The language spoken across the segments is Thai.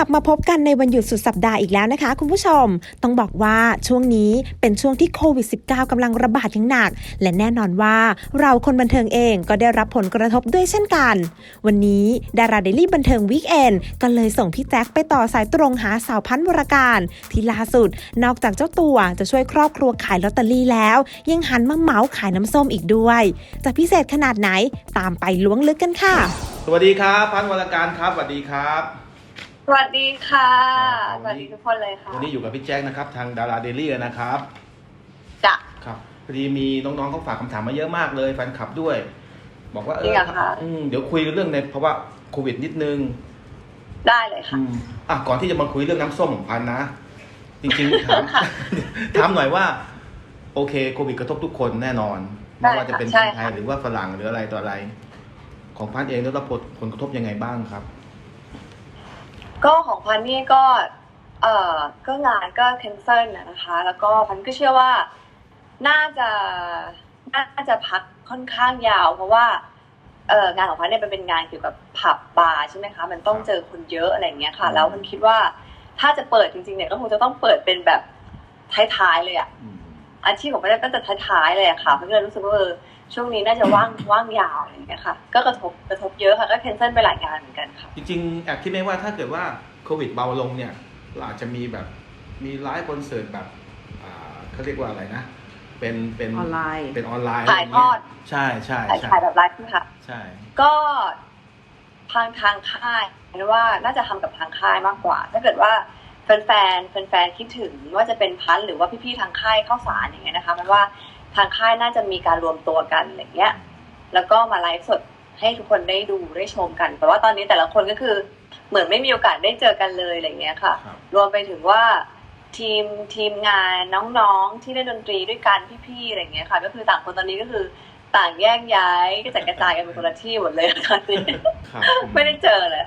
กลับมาพบกันในวันหยุดสุดสัปดาห์อีกแล้วนะคะ คุณผู้ชม ต้องบอกว่าช่วงนี้เป็นช่วงที่โควิด -19 กำลังระบาดอย่างหนัก และแน่นอนว่าเราคนบันเทิงเองก็ได้รับผลกระทบด้วยเช่นกัน วันนี้ดาราเดลี่บันเทิงวีคเอนก็เลยส่งพี่แจ็คไปต่อสายตรงหาสาวพันธ์วรการ ที่ล่าสุด นอกจากเจ้าตัวจะช่วยครอบครัวขายลอตเตอรี่แล้ว ยังหันมาเหมาขายน้ำส้มอีกด้วย จะพิเศษขนาดไหนตามไปล้วงลึกกันค่ะ สวัสดีครับ พันวรการครับสวัสดีครับ สวัสดีค่ะครับสวัสดีทุกคนเลยค่ะวันนี้อยู่กับพี่แจ็คนะครับ ทางดาราเดลี่นะครับจะครับพอดีมีน้องๆเขาฝากคำถามมาเยอะมากเลยแฟนคลับด้วย บอกว่าเอจริองเหรอคะ อืมเดี๋ยวคุยเรื่องในเพราะว่าโควิดนิดนึง ได้เลยค่ะ อืมอะก่อนที่จะมาคุยเรื่องน้ำส้มของพันนะ จริงๆถามถามหน่อยว่า โอเคโควิดกระทบทุกคนแน่นอนได้ไม่ว่าจะเป็นค่ะคใช่นไทยค่ะหรือว่าฝรั่งหรืออะไรต่ออะไร ของพันเองได้รับผลกระทบยังไงบ้างครับ ก็ของพันนี่ก็ เอ่อก็งานก็ cancel นะนะคะ แล้วก็พันก็เชื่อว่าน่าจะน่าจะพักค่อนข้างยาว เพราะว่าเอ่องานของพันเนี่ยมันเป็นงานเกี่ยวกับผับบาร์ใช่ไหมคะ มันต้องเจอคนเยอะอะไรอย่างเงี้ยค่ะ แล้วพันคิดว่าถ้าจะเปิดจริงๆเนี่ยก็คงจะต้องเปิดเป็นแบบท้ายๆเลยอะอืม อาชีพของพันตั้งแต่ท้ายๆเลยอะค่ะพันก็เลยรู้สึกว่าเออช่วงนี้น่าจะว่างว่างยาวอะไรอย่างเงี้ยค่ะ ก็กระทบกระทบเยอะค่ะก็ cancel ไปหลายงานเหมือนกันค่ะจริงๆแอบคิดไหมว่าถ้าเกิดว่าโควิดเบาลงเนี่ยเราอาจจะมีแบบมีไลฟ์คอนเสิร์ตแบบอ่าเขาเรียกว่าอะไรนะ เป็นเป็นออนไลน์เป็นออนไลน์ถ่ายทอดใช่ใช่ถ่ายใช่ถ่ายแบบไลฟ์ค่ะใช่ ก็ทางทางค่ายหรือว่าน่าจะทำกับทางค่ายมากกว่า ถ้าเกิดว่า แฟนแฟนแฟนๆคิดถึงว่าจะเป็นพันธุ์หรือว่าพี่ๆทางค่ายเข้าสารอย่างเงี้ยนะคะมันว่าทางค่ายน่าจะมีการรวมตัวกันอะไรเงี้ย แล้วก็มาไลฟ์สดให้ทุกคนได้ดูได้ชมกัน แต่ว่าตอนนี้แต่ละคนก็คือเหมือนไม่มีโอกาสได้เจอกันเลยอะไรเงี้ยค่ะครับรวมไปถึงว่าทีมทีมงานน้องๆที่เล่นดนตรีด้วยกันพี่ๆอะไรเงี้ยค่ะ ก็คือต่างคนตอนนี้ก็คือต่างแยกย้ายกระจัดกระจายกันไปคนละที่หมดเลยตอนนี้ครับไม่ได้เจอเลย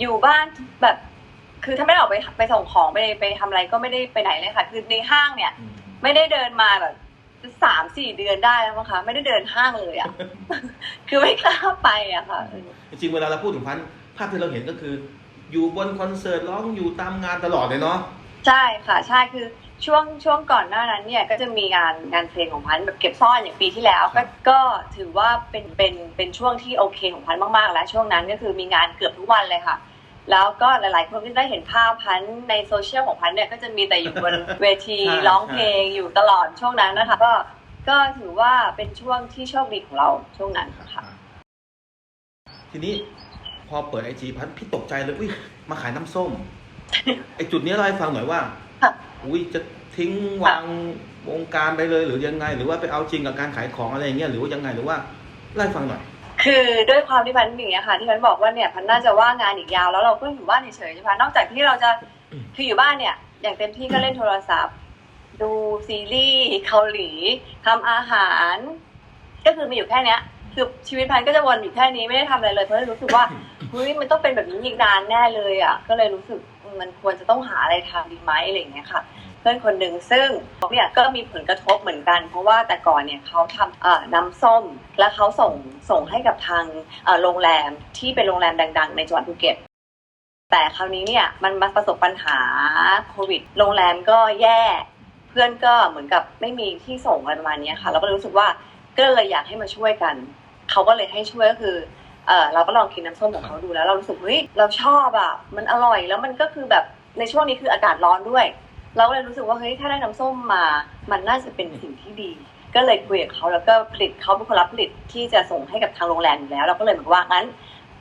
อยู่บ้านแบบ คือถ้าไม่ได้ออกไปไปส่งของไปไปทำอะไรก็ไม่ได้ไปไหนเลยค่ะ คือในห้างเนี่ยอืมไม่ได้เดินมาแบบสามสี่เดือนได้แล้วมั้งคะไม่ได้เดินห้างเลยอะคือไม่กล้าไปอะค่ะจริงๆเวลาเราพูดถึงพันธุ์ภาพที่เราเห็นก็คือ อยู่บนคอนเสิร์ตร้องอยู่ตามงานตลอดเลยเนาะใช่ค่ะ ใช่คือช่วงช่วงก่อนหน้านั้นเนี่ย ก็จะมีงานงานเพลงของพันธุ์แบบเก็บซ่อนอย่างปีที่แล้ว ก็ก็ถือว่าเป็นเป็นเป็นช่วงที่โอเคของพันธุ์มากๆ แล้วช่วงนั้นก็คือมีงานเกือบทุกวันเลยค่ะ แล้วก็หลาย ๆ คนก็ได้เห็นภาพพันธุ์ในโซเชียลของพันธุ์เนี่ยก็จะมีแต่อยู่บนเวทีใช่ร้องเพลงอยู่ตลอดช่วงนั้นนะคะ ก็ก็ถือว่าเป็นช่วงที่โชคดีของเราช่วงนั้นค่ะทีนี้พอเปิดไอจีพันธุ์พี่ตกใจเลยอุ้ยมาขายน้ำส้มไอจุดนี้เล่าให้ฟังหน่อยว่าค่ะอุ้ยจะทิ้งวางวงการไปเลยหรือยังไง หรือว่าไปเอาจริงกับการขายของอะไรอย่างเงี้ยหรือว่ายังไงหรือว่าเล่าให้ฟังหน่อย คือด้วยความที่พันธุ์อย่างเงี้ยค่ะ ที่พันธุ์บอกว่าเนี่ยพันธุ์น่าจะว่างงานอีกยาวแล้วเราก็อยู่บ้านเฉยๆใช่ไหมนอกจากที่เราจะอืมคืออยู่บ้านเนี่ย อย่างเต็มที่ก็เล่นโทรศัพท์ ดูซีรีส์เกาหลีทำอาหาร ก็คือมีอยู่แค่เนี้ยคือชีวิตพันธุ์ก็จะวนอยู่แค่นี้ไม่ได้ทำอะไรเลยเพราะรู้สึกว่าเฮ้ยมันต้องเป็นแบบนี้อีกนานแน่เลยอะก็เลยรู้สึกมันควรจะต้องหาอะไรทำดีไหมอะไรอย่างเงี้ยค่ะ เพื่อนคนหนึ่งซึ่งเนี่ยก็มีผลกระทบเหมือนกัน เพราะว่าแต่ก่อนเนี่ยเขาทำน้ำส้ม แล้วเขาส่งส่งให้กับทางโรงแรมที่เป็นโรงแรมดัง ๆ ในจังหวัดภูเก็ตแต่คราวนี้เนี่ยมันมาประสบปัญหาโควิด โรงแรมก็แย่เพื่อนก็เหมือนกับไม่มีที่ส่งอะไรประมาณนี้ค่ะ เราก็เลยรู้สึกว่าก็เลยอยากให้มาช่วยกัน เขาก็เลยให้ช่วยก็คือเออเราก็ลองกินน้ำส้มของเขาดูแล้วเรารู้สึกเฮ้ยเราชอบอะมันอร่อยแล้วมันก็คือแบบในช่วงนี้คืออากาศร้อนด้วย เราก็เลยรู้สึกว่าเฮ้ยถ้าได้น้ำส้มมา มันน่าจะเป็นสิ่งที่ดี ก็เลยคุยกับเขาแล้วก็ผลิตเขาเป็นคนรับผลิตที่จะส่งให้กับทางโรงแรมอยู่แล้ว เราก็เลยเหมือนว่างั้น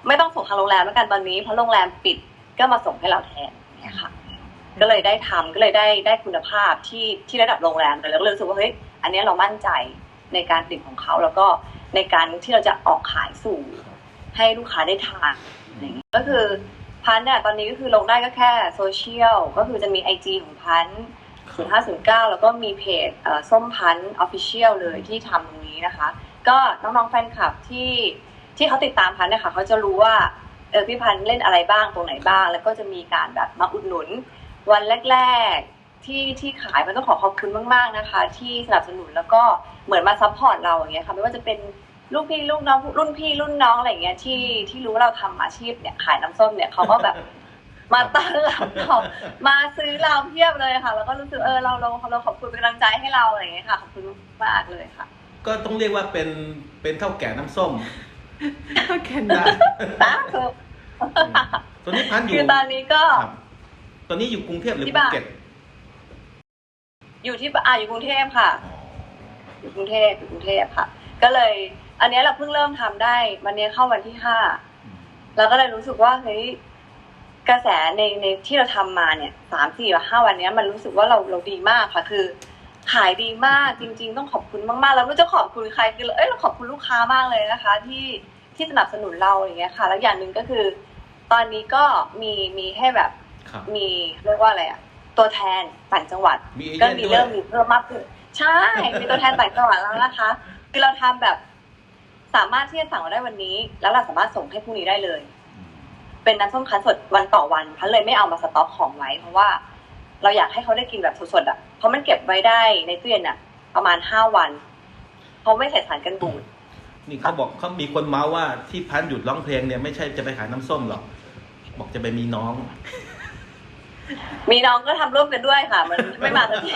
ไม่ต้องส่งทางโรงแรมแล้วกันตอนนี้เพราะโรงแรมปิดก็มาส่งให้เราแทนเนี่ยค่ะ ก็เลยได้ทำก็เลยได้ได้คุณภาพที่ที่ระดับโรงแรมเลยแล้วก็เลยรู้สึกว่าเฮ้ยอันนี้เรามั่นใจในการผลิตของเขาแล้วก็ในการที่เราจะออกขายสู่ให้ลูกค้าได้ทานอย่างเงี้ยก็คือ พันธ์เนี่ยตอนนี้ก็คือลงได้ก็แค่โซเชียลก็คือจะมี IG ของพันศูนย์ห้าศูนย์เก้าแล้วก็มีเพจเส้มพันธ์ออฟฟิเชียลเลยที่ทำตรงนี้นะคะ ก็น้องๆแฟนคลับที่ที่เขาติดตามพันธ์เนี่ยค่ะเขาจะรู้ว่าเออพี่พันธ์เล่นอะไรบ้างตรงไหนบ้าง แล้วก็จะมีการแบบมาอุดหนุน วันแรก ๆที่ที่ขายมันต้องขอขอบคุณมากๆนะคะ ที่สนับสนุนแล้วก็เหมือนมาซัพพอร์ตเราอย่างเงี้ยค่ะไม่ว่าจะเป็น ลูกพี่ลูกน้องรุ่นพี่รุ่นน้องอะไรอย่างเงี้ยที่ที่รู้ว่าเราทำอาชีพเนี่ยขายน้ำส้มเนี่ยเขาก็แบบ มาต้อนรับเรามาซื้อเราเพียบเลยค่ะ แล้วก็รู้สึกเออเราเราเราขอบคุณเป็นกำลังใจให้เราอะไรอย่างเงี้ยค่ะขอบคุณมากเลยค่ะ ก็ต้องเรียกว่าเป็นเป็นเท่าแก่น้ำส้มแค่ได้นั้นสาธุตอนนี้พันอยู่คือตอนนี้ก็ครับตอนนี้อยู่กรุงเทพหรือที่ภูบ้านเก็ตอยู่ที่อ่าอยู่กรุงเทพค่ะอ๋ออยู่กรุงเทพอยู่กรุงเทพค่ะ ก็เลย อันเนี้ยเราเพิ่งเริ่มทำได้ วันนี้เข้าวันที่ห้าอืมเราก็เลยรู้สึกว่าเฮ้ยกระแสในในที่เราทำมาเนี่ยสามสี่หรือห้าวันเนี้ย มันรู้สึกว่าเราเราดีมากค่ะ คือ ขายดีมากจริง ๆ ต้องขอบคุณมากๆแล้วไม่รู้จะขอบคุณใครคือเอ้ยเราขอบคุณลูกค้ามากเลยนะคะ ที่ที่สนับสนุนเราอย่างเงี้ยค่ะ แล้วอย่างหนึ่งก็คือ ตอนนี้ก็มีมีให้แบบครับมีเรียกว่าอะไรอะตัวแทนต่างจังหวัดมีเอก็เย่นมีด้วยเริ่มมีเพิ่มมากขึ้นใช่มีตัวแทนต่างจังหวัดแล้วนะคะ คือเราทำแบบ สามารถที่จะสั่งมาได้วันนี้ แล้วเราสามารถส่งให้พรุ่งนี้ได้เลยอืมเป็นน้ำส้มคั้นสดวันต่อวันพันเลยไม่เอามาสต็อกของไว้เพราะว่า เราอยากให้เขาได้กินแบบสดๆอะเพราะมันเก็บไว้ได้ในตู้เย็นอะ ประมาณห้าวันเพราะไม่ใส่สารกันบูดนี่เขาบอกเขามีคนเมาส์ว่าที่พันหยุดร้องเพลงเนี่ยไม่ใช่จะไปขายน้ำส้มหรอกบอกจะไปมีน้อง มีน้องก็ทำร่วมกันด้วยค่ะ มันไม่มาสักที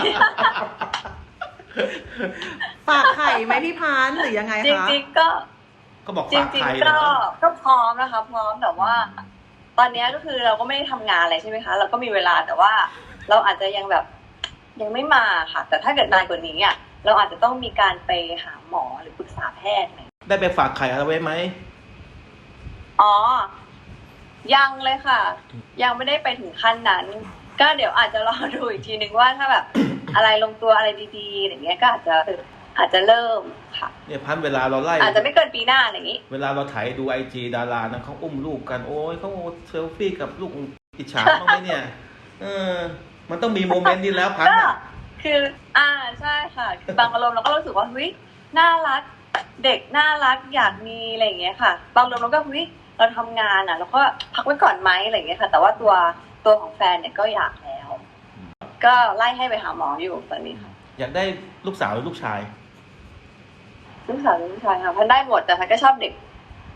ฝากไข่ไหมพี่พันธุ์หรือยังไงจคะริงๆก็ก็บอกจฝากริงใครๆเหรก็อก็พร้อมนะคะพร้อมแต่ว่า ตอนเนี้ยก็คือเราก็ไม่ได้ทำงานอะไรใช่ไหมคะ เราก็มีเวลาแต่ว่า เราอาจจะยังแบบยังไม่มาค่ะ แต่ถ้าเกิดนานกว่านี้อะเราอาจจะต้องมีการไปหาหมอหรือปรึกษาแพทย์อะไรได้ไปฝากไข่เอาไว้ไหมอ๋อ ยังเลยค่ะ ยังไม่ได้ไปถึงขั้นนั้น ก็เดี๋ยวอาจจะรอดูอีกทีนึงว่าถ้าแบบ อะไรลงตัวอะไรดีๆอย่างเงี้ยก็อาจจะ อาจจะเริ่มค่ะเนี่ยพันเวลาเราไล่ อาจจะไม่เกินปีหน้าอะไรอย่างงี้ เวลาเราถ่ายดูไอจีดารานะเขาอุ้มลูกกันโอ้ยเขาเซลฟี่กับลูกอิจฉาบ้างไหมเนี่ย เออ มันต้องมีโมเมนต์นี้แล้วพันก็อะคือ อ่าใช่ค่ะคือบางอารมณ์เราก็รู้สึกว่าเฮ้ยน่ารัก เด็กน่ารักอยากมีอะไรอย่างเงี้ยค่ะ บางอารมณ์เราก็เฮ้ยเราทำงานอะแล้วก็พักไว้ก่อนไหมอะไรอย่างเงี้ยค่ะ แต่ว่าตัวตัวของแฟนเนี่ยก็อยากแล้ว ก็ไล่ให้ไปหาหมออยู่ตอนนี้ค่ะอยากได้ลูกสาวหรือลูกชาย ลูกสาวลูกชายค่ะพันได้หมดแต่พันก็ชอบเด็ก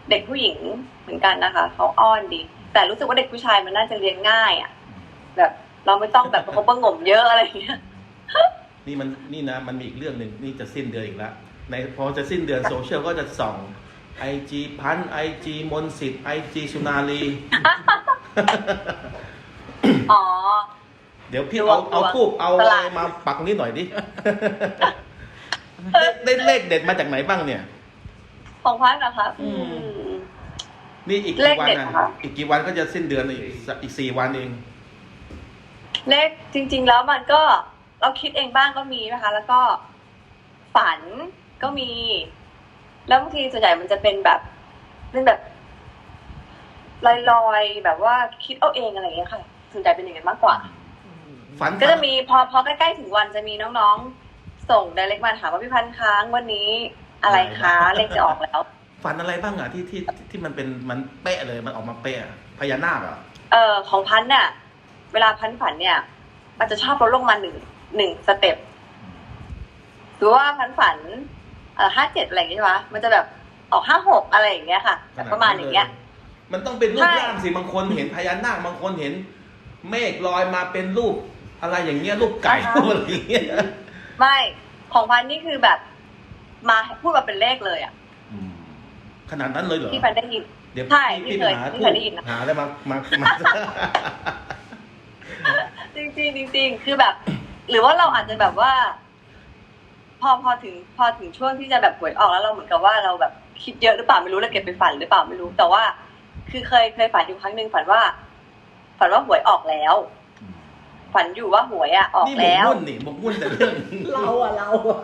เด็กผู้หญิงเหมือนกันนะคะเขาอ้อนดี แต่รู้สึกว่าเด็กผู้ชายมันน่าจะเลี้ยงง่ายอะ แบบ เราไม่ต้องแบบประคบประหงมเยอะอะไรอย่างเงี้ยนี่มันนี่นะมันมีอีกเรื่องหนึ่งนี่จะสิ้นเดือนอีกแล้วในพอจะสิ้นเดือนโซเชียลก็จะส่องไอจีพันไอจีมนสิทธิ์ไอจีสุนารีอ๋อ เดี๋ยวพี่ดวเอางเอาดวงทูบเอาสอะไรลากมาปักนิดหน่อยดิ ได้ได้เลขเด็ดมาจากไหนบ้างเนี่ย ของพันนะคะอืมอืม นี่อีกเลกี่ขวันเด็ดนะค่ะอีกกี่วันก็จะสิ้นเดือนอีกอีกสี่วันเอง เลขจริง ๆ แล้วมันก็เราคิดเองบ้างก็มีนะคะ แล้วก็ฝันก็มี แล้วบางทีส่วนใหญ่มันจะเป็นแบบเป็นแบบลอยๆแบบว่าคิดเอาเองอะไรอย่างเงี้ยค่ะส่วนใหญ่เป็นอย่างนั้นมากกว่า ฝันก็จะมีพอพอใกล้ๆถึงวันจะมีน้องๆ ส่งไดเรกมาถามว่าพี่พันธ์ค้างวันนี้อะไรคะเลขจะออกแล้ว ฝันอะไรบ้างอะที่ที่ที่มันเป็นมันเป๊ะเลยมันออกมาเป๊ะอะพญานาคเหรอะเอ่อของพันธ์น่ะ เวลาพันธ์ฝันเนี่ย มันจะชอบลดลงมาหนึ่งหนึ่งสเต็ปหรือว่าพันธ์ฝันเอ่อห้าเจ็ดอะไรอย่างเงี้ยใช่ปะมันจะแบบออกห้าหกอะไรอย่างเงี้ยค่ะแบบประมาณอย่างเงี้ย มันต้องเป็นรูปใช่ร่างสิบางคนเห็นพญานาคบางคนเห็น เมฆลอยมาเป็นรูปอะไรอย่างเงี้ยรูปไก่รูปอะไรอย่างเงี้ย ไม่ของพันธ์นี่คือแบบ มาพูดมาเป็นเลขเลยอะอืมขนาดนั้นเลยเหรอที่พันธ์ได้ยินเดี๋ยวใช่พี่ที่พี่เคยหาที่ทูเคบยได้ยินนะหาอะไรมามามาจริงๆจริงๆคือแบบ หรือว่าเราอาจจะแบบว่า พอพอถึงพอถึงช่วงที่จะแบบหวยออกแล้วเราเหมือนกับว่าเราแบบคิดเยอะหรือเปล่าไม่รู้แล้วเก็บไปฝันหรือเปล่าไม่รู้แต่ว่า คือเคยเคยฝันอยู่ครั้งหนึ่งฝันว่า ฝันว่าหวยออกแล้ว ฝันอยู่ว่าหวยอะออกนี่หมกแล้วมุ่นนี่หมกมุ่นแต่เรื่อง เราอะเราอะ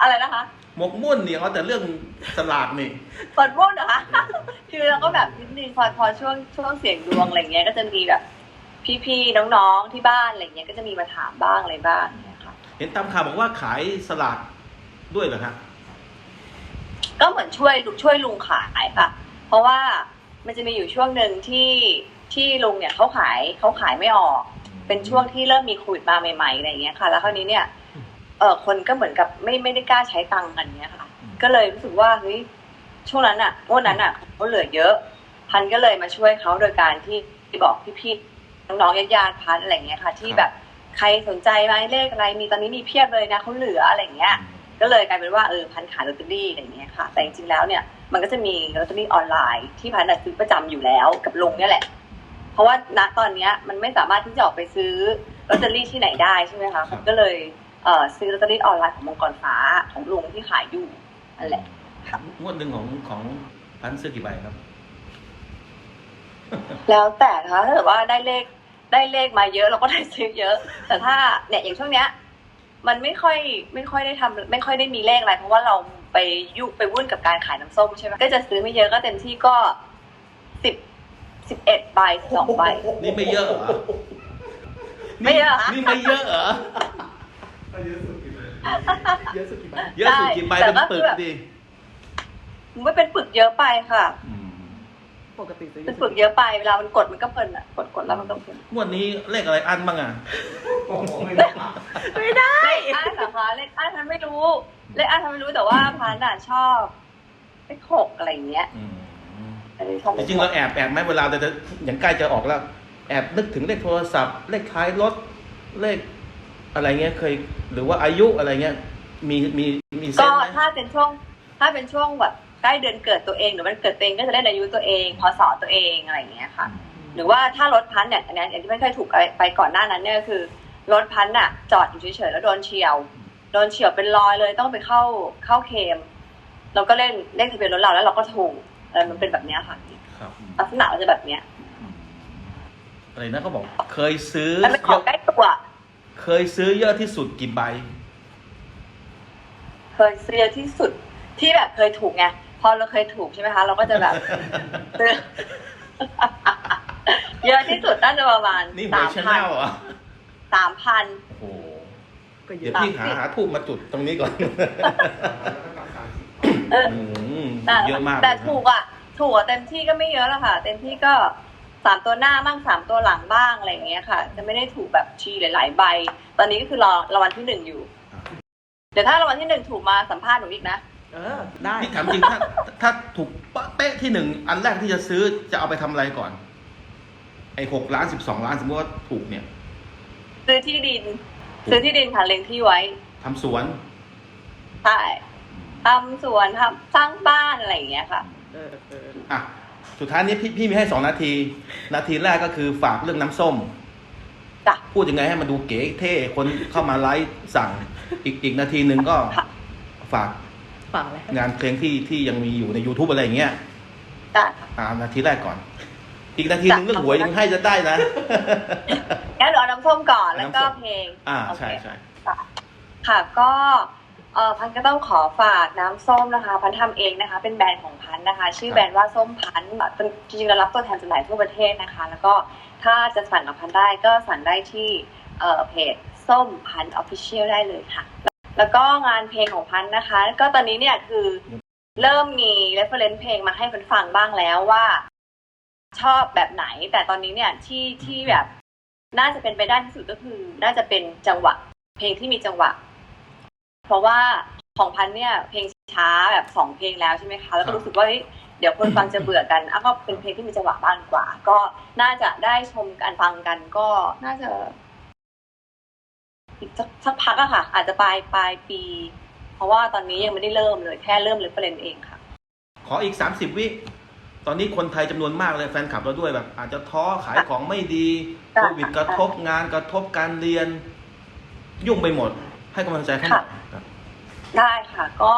อะไรนะคะหมกมุ่นเนี่ยเอาแต่เรื่องสลากนี่ฝันวุ่นเหรอคะคือเราก็แบบนิดนึงพอพอช่วงช่วงเสียงดวงอะไรเงี้ยก็จะมีแบบ พี่ๆน้องๆที่บ้านอะไรเงี้ยก็จะมีมาถามบ้างอะไรบ้างเนี่ยค่ะเห็นตามข่าวบอกว่าขายสลากด้วยเหรอฮะก็เหมือนช่วยลุงช่วยลุงขายค่ะ เพราะว่ามันจะมีอยู่ช่วงหนึ่งที่ ที่ลุงเนี่ยเขาขายเขาขายไม่ออก เป็นช่วงที่เริ่มมีโควิดมาใหม่ๆอะไรอย่างเงี้ยค่ะ แล้วคราวนี้เนี่ยเออคนก็เหมือนกับไม่ไม่ได้กล้าใช้ตังค์กันเนี้ยค่ะอืมก็เลยรู้สึกว่าเฮ้ยช่วงนั้นอะงวดนั้นอะเขาเหลือเยอะ พันก็เลยมาช่วยเขาโดยการที่บอกพี่ๆน้องๆญาติๆพันอะไรอย่างเงี้ยค่ะ ที่แบบใครสนใจไหมเลขอะไรมีตอนนี้มีเพียบเลยนะเขาเหลืออะไรอย่างเงี้ยก็เลยกลายเป็นว่าเออพันขายลอตเตอรี่อะไรอย่างเงี้ยค่ะ แต่จริงๆแล้วเนี่ยมันก็จะมีลอตเตอรี่ออนไลน์ที่พันน่ะซื้อประจำอยู่แล้วกับลุงเนี่ยแหละ เพราะว่าณตอนเนี้ยมันไม่สามารถที่จะออกไปซื้อลอตเตอรี่ที่ไหนได้ใช่ไหมคะผมก็เลยเอ่อซื้อลอตเตอรี่ออนไลน์ของมังกรฟ้าของลุงที่ขายอยู่นั่นแหละงวดหนึ่งของของพันซื้อกี่ใบครับ แล้วแต่นะคะถ้าเกิดว่าได้เลขได้เลขมาเยอะเราก็ได้ซื้อเยอะ แต่ถ้าเนี่ยอย่างช่วงเนี้ย มันไม่ค่อยไม่ค่อยได้ทำไม่ค่อยได้มีเลขอะไรเพราะว่าเราไปยุไปวุ่นกับการขายน้ำส้มใช่ไหมก็จะซื้อไม่เยอะก็เต็มที่ก็สิบ สิบเอ็ดใบสองใบ นี่ไม่เยอะเหรอไม่เยอะเหรอ นี่ไม่เยอะเหรอ เยอะสุดกี่ใบเยอะสุดกี่ใบแต่เป็นก็ปึคืกอแบบ ดิมันไม่เป็นปึกเยอะไปค่ะ อืมปกติซื้อเป็นปึกเยอะไปเวลามันกดมันก็เพลินอะกดกดแล้วมันก็เพลินงวดนี้เลขอะไรอันบ้างอะไม่ได้ เลขอันเหรอคะเลขอันทันไม่รู้เลขอันทันไม่รู้แต่ว่าพันน่ะชอบเลขหกอะไรอย่างเงี้ย อืมอันนี้ชอบ จริงๆเราแอบแอบไหมเวลาจะจะอย่างใกล้จะออกแล้ว แอบนึกถึงเลขโทรศัพท์ เลขท้ายรถเลขอะไรเงี้ยเคย หรือว่าอายุอะไรเงี้ยมีมีมีเส้ก็นไหมถ้าเป็นช่วง ถ้าเป็นช่วงแบบใกล้เดือนเกิดตัวเองหรือวันเกิดตัวเองก็จะได้อายุตัวเองพศตัวเองอะไรอย่างเงี้ยค่ะ หรือว่าถ้ารถพันเนี่ยอันนี้อย่างที่ไม่เคยถูกไปก่อนหน้านั้นเนี่ยคือรถพันน่ะ จอดอยู่เฉยๆแล้วโดนเฉียวโดนเฉียวเป็นรอยเลยต้องไปเข้าเข้าเคมเราก็เล่นเลขทะเบียนรถเราแล้วเราก็ถูก เออมันเป็นแบบเนี้ยค่ะครับลักษณะมันจะแบบเนี้ยอะไรนะเขาบอก เคยซื้อมันเป็นของใกล้ตัวเคยซื้อเยอะที่สุดกี่ใบ เคยซื้อเยอะที่สุดที่แบบเคยถูกไงพอเราเคยถูกใช่ไหมคะ เราก็จะแบบซื้อเยอะที่สุดน่าจะประมาณนี่หวยสามชาแนพันลเหรอสามพันโอ้โหก็เยเดี๋ยวอะพี่หาหาทูบมาจุดตรงนี้ก่อนเอออืม แต่เยอะมากแต่เลยนะถูกอะถูกอะเต็มที่ก็ไม่เยอะแล้วค่ะ เต็มที่ก็สามตัวหน้าบ้างสามตัวหลังบ้างอะไรอย่างเงี้ยค่ะ จะไม่ได้ถูกแบบชีหลาย ๆ ใบ ตอนนี้ก็คือรอรางวัลที่หนึ่งอยู่ เดี๋ยวถ้ารางวัลที่หนึ่งถูกมาสัมภาษณ์หนูอีกนะเออได้นี่ถามจริงถ้าถ้าถูกเป๊ะที่หนึ่งอันแรกที่จะซื้อจะเอาไปทำอะไรก่อน ไอ้หกล้านสิบสองล้านสมมติว่าถูกเนี่ย ซื้อที่ดิน ซื้อที่ดินค่ะเล็งที่ไว้ทำสวนใช่ ทำสวนทำสร้างบ้านอะไรอย่างเงี้ยค่ะ เออเอออะสุดท้ายนี้พี่พี่มีให้สองนาที นาทีแรกก็คือฝากเรื่องน้ำส้มจ้ะ พูดยังไงให้มันดูเก๋เท่คนเข้ามาไลฟ์สั่ง อีกอีกนาทีหนึ่งก็ค่ะ ฝากฝังเลยงานเพลงที่ที่ยังมีอยู่ใน YouTube อะไรอย่างเงี้ย จ้ะ อ่านาทีแรกก่อน อีกนาทีหนึงจ้ะ เรื่องหวยยังให้จะได้นะ งั้นเดี๋ยวเอาน้ำส้มก่อนแล้วก็น้ำส้ม เพลงอ่าโอเค ใช่ใช่ ค่ะก็ เออพันก็ต้องขอฝากน้ำส้มนะคะ พันทำเองนะคะ เป็นแบรนด์ของพันนะคะ ชื่อแบรนด์ว่าส้มพันจริงๆเรารับตัวแทนจำหน่ายทั่วประเทศนะคะ แล้วก็ถ้าจะสั่งกับพันได้ก็สั่งได้ที่เอ่อเพจส้มพันออฟฟิเชียลได้เลยค่ะ แล้วก็งานเพลงของพันนะคะ ก็ตอนนี้เนี่ยคือเริ่มมี reference เพลงมาให้พันฟังบ้างแล้วว่า ชอบแบบไหน แต่ตอนนี้เนี่ยที่ที่แบบน่าจะเป็นไปได้ที่สุดก็คือ น่าจะเป็นจังหวะ เพลงที่มีจังหวะ เพราะว่าของพันธุ์เนี่ยเพลงช้าแบบสองเพลงแล้วใช่ไหมคะแล้วก็รู้สึกว่าเฮ้ยเดี๋ยวคนฟังจะเบื่อกันอะก็เป็นเพลงที่มีจังหวะบ้างดีกว่า ก็น่าจะได้ชมการฟังกันก็น่าจะอีกสักสักพักอะค่ะ อาจจะปลายปลายปี เพราะว่าตอนนี้ยังไม่ได้เริ่มเลยแค่เริ่มเลยเฟรนเองค่ะ ขออีกสามสิบวิตอนนี้คนไทยจำนวนมากเลยแฟนคลับเราด้วยแบบ อาจจะท้อขายของไม่ดีค่ะโควิดกระทบงานกระทบการเรียน ยุ่งไปหมด ให้กำลังใจเขาหน่อยครับ ได้ค่ะก็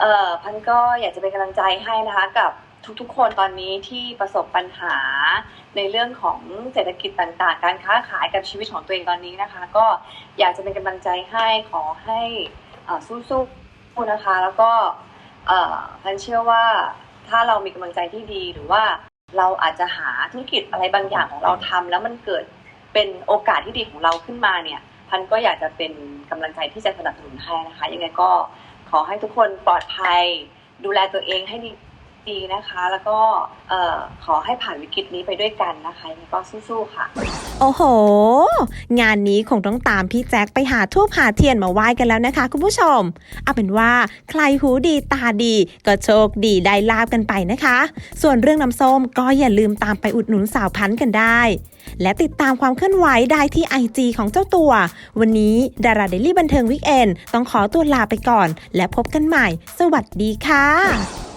เอ่อพันก็อยากจะเป็นกำลังใจให้นะคะกับทุกๆ คนตอนนี้ที่ประสบปัญหาในเรื่องของเศรษฐกิจต่างๆ การค้าขายกับชีวิตของตัวเองตอนนี้นะคะ ก็อยากจะเป็นกำลังใจให้ขอให้สู้ๆนะคะ แล้วก็เอ่อพันเชื่อว่าถ้าเรามีกำลังใจที่ดีหรือว่าเราอาจจะหาธุรกิจอะไรบางอย่างของเราทำแล้วมันเกิดเป็นโอกาสที่ดีของเราขึ้นมาเนี่ย พันก็อยากจะเป็นกำลังใจที่จะสนับสนุนให้นะคะ ยังไงก็ขอให้ทุกคนปลอดภัย ดูแลตัวเองให้ดี ดีนะคะ แล้วก็ขอให้ผ่านวิกฤตนี้ไปด้วยกันนะคะยังไงก็สู้ๆค่ะ โอ้โห งานนี้คงต้องตามพี่แจ็คไปหาทูบหาเทียนมาไหว้กันแล้วนะคะ คุณผู้ชม เอาเป็นว่าใครหูดีตาดี ก็โชคดีได้ลาบกันไปนะคะ ส่วนเรื่องน้ำส้มก็อย่าลืมตามไปอุดหนุนสาวพันธุ์กันได้ และติดตามความเคลื่อนไหวได้ที่ IG ของเจ้าตัว วันนี้ดาราเดลี่บันเทิงวิกเอนต้องขอตัวลาไปก่อน และพบกันใหม่ สวัสดีค่ะ